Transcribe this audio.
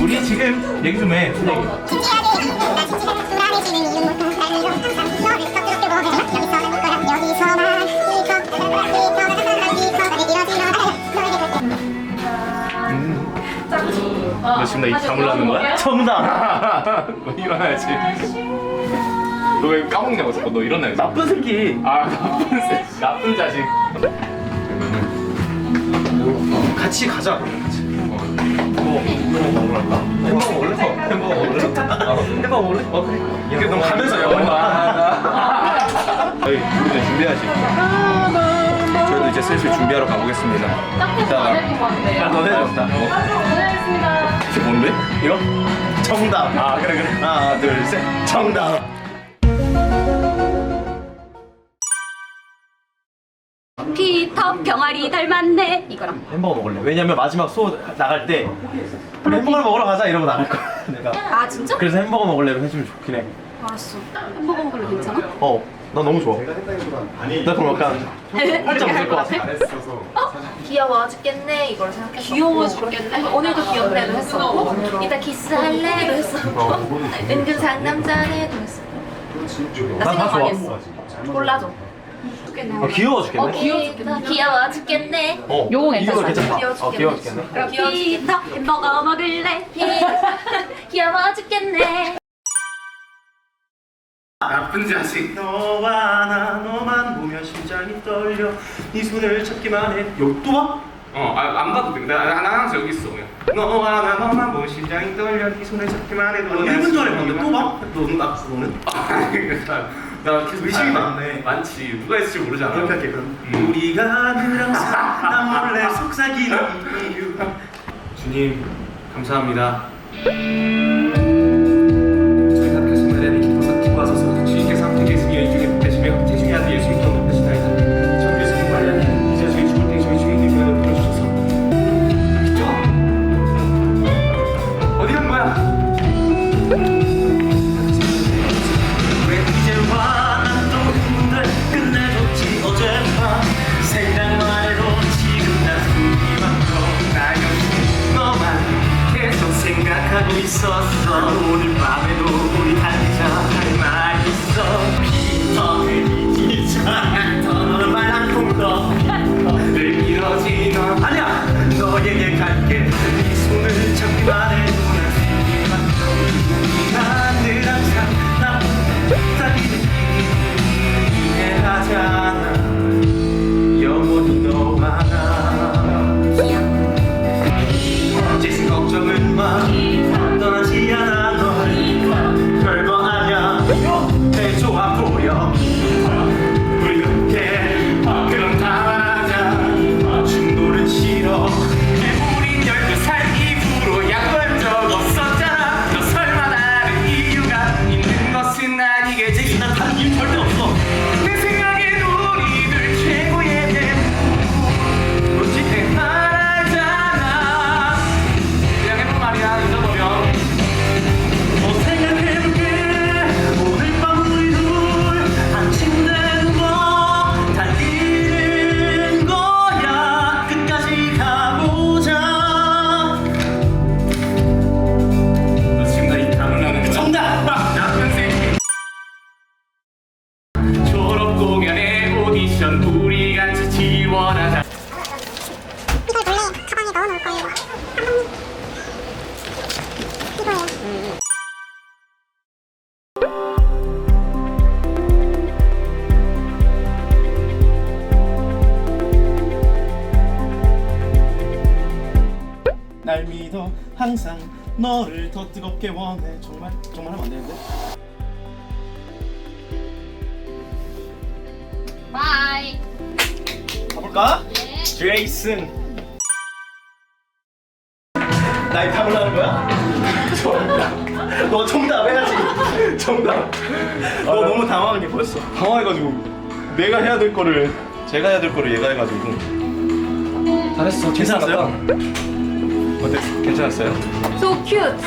우리 지금 얘기 좀 해. 너 지금 나입 다물라는 거야? 정답. 너 일어나야지. 너 왜 까먹냐고 자꾸 너 일어나야지. 나쁜 새끼. 아 나쁜 새 나쁜 자식. 같이 가자. 햄버거 먹을래? 어, 그래. 이게 너 가면서 영화. 저희 우리는 준비하지. 저희도 이제 슬슬 준비하러 가보겠습니다. 야, 너 해줬다. 이게 뭔데? 이거? 정답. 아, 그래, 그래. 하나, 둘, 셋. 정답. 피터 병아리 닮았네 이거랑 햄버거 먹을래. 왜냐면 마지막 수호 나갈 때 우리 햄버거 먹으러 가자 이러고 나갈 거야. 내가. 아 진짜? 그래서 햄버거 먹을래로 해주면 좋긴 해. 알았어 햄버거 먹을래 괜찮아? 어, 나 너무 좋아. 나 그럼 약간 활짝 웃을 것 같아. 귀여워 죽겠네 이걸 생각했어 귀여워 죽겠네 오늘도 귀엽네도 했었고 이따 키스할래도 했었고 은근 상남자네도 했어 나 난다 생각 많이 좋아. 했어 골라줘 어, 귀여워 죽겠네. 귀여워 귀여워 죽겠네 어, 요거 괜찮아. 이거 괜찮다. 귀여워 어, 귀여워 죽겠네. 피터 햄버거 먹을래 귀여워 죽겠네 나쁜 자식. 너와 나 너만 보면 심장이 떨려 네 손을 잡기만 해 여기 또 와? 어, 아, 안 봐도 돼. 나, 나, 나 항상 여기 있어. 그냥. 너와 나 너만 보면 심장이 떨려. 네 손을 잡기만 해도. 아, 1분 전에 봤는데 또 와? 너는 나 너는? 아니, 나, 나 계속 의식이 아, 많네. 많지. 누가 있을지 모르잖아. 이렇게 할게 그럼 음. 우리가 늘 항상 나 몰래 속삭이는 이유 주님, 감사합니다. 저희 학교 선배들이 기뻐서 기뻐하소서 주님께서 함께 계시니 이 중에 복되시며 대중의 아들 예수 믿고 높으시나이다. 전 교수님 관련 이제 저희 죽을 때 저희 주인님 되어 불러주셔서 믿죠? 어디 간 거야? 있었어. 오늘 밤에도 우리 달리자 할말 있어. 피터를 잊자. 너는 말한 콩더 늘 이러지 너. 아니야. 너에게 갈게 넣어놓을 거예요. 이거예요 날 믿어 항상 너를 더 뜨겁게 원해. 정말 정말 하면 안 되는데? 바이. 가볼까? 제이슨 나이 타올라는 거야? 정답 너 정답 해야지 정답 너 너무 당황한 게 보였어 당황해가지고 내가 해야 될 거를 제가 해야 될 거를 얘가 해가지고 잘했어 괜찮았어요? 어때? 괜찮았어요? So cute